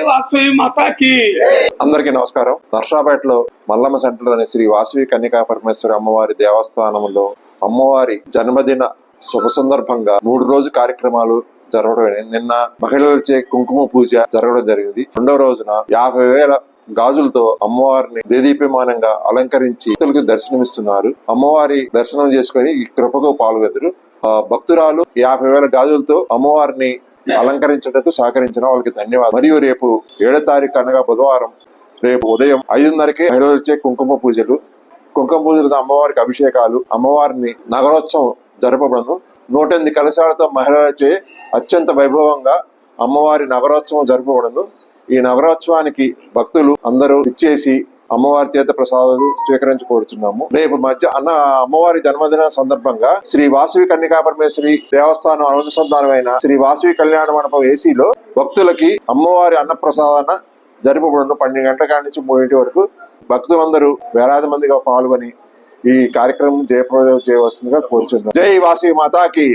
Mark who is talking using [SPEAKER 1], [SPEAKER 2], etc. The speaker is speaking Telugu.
[SPEAKER 1] వాసవి మాతాకి?
[SPEAKER 2] అందరికీ నమస్కారం. నర్సాపేటలో మల్లమ్మ సెంటర్ అనే శ్రీ వాసవి కన్యకా పరమేశ్వరి అమ్మవారి దేవస్థానంలో అమ్మవారి జన్మదిన శుభ సందర్భంగా మూడు రోజు కార్యక్రమాలు జరగడం నిన్న మహిళలచే కుంకుమ పూజ జరగడం జరిగింది. రెండో రోజున యాభై వేల గాజులతో అమ్మవారిని దేదీప్యమానంగా అలంకరించి భక్తులకు దర్శనమిస్తున్నారు. అమ్మవారి దర్శనం చేసుకొని ఈ కృపకు పాల్గొదురు. భక్తురాలు యాభై వేల గాజులతో అమ్మవారిని అలంకరించడానికి సహకరించిన వాళ్ళకి ధన్యవాదాలు. మరియు రేపు ఏడో తారీఖు అనగా బుధవారం రేపు ఉదయం ఐదున్నరకే మహిళలచే కుంకుమ పూజలు. కుంకుమ పూజలతో అమ్మవారికి అభిషేకాలు. అమ్మవారిని నగరోత్సవం జరపబడను నూట ఎనిమిది కలశాలతో మహిళలచే అత్యంత వైభవంగా అమ్మవారి నగరోత్సవం జరపబడను ఈ నగరోత్సవానికి భక్తులు అందరూ ఇచ్చేసి అమ్మవారి చేత ప్రసాదాలు స్వీకరించి కోరుచున్నాము రేపు మధ్య అన్న అమ్మవారి జన్మదిన సందర్భంగా శ్రీ వాసవి కన్యకా పరమేశ్వరి దేవస్థానం అనుసంధానమైన శ్రీ వాసవి కళ్యాణ మండపం ఏసీలో భక్తులకి అమ్మవారి అన్న ప్రసాదన జరుపబడును. పన్నెండు గంటల కాడి నుంచి మూడింటి వరకు భక్తులందరూ వేలాది మందిగా పాల్గొని ఈ కార్యక్రమం జయప్రదం చేయవలసిందిగా కోరుచున్నాం. జై వాసవి మాతాకి!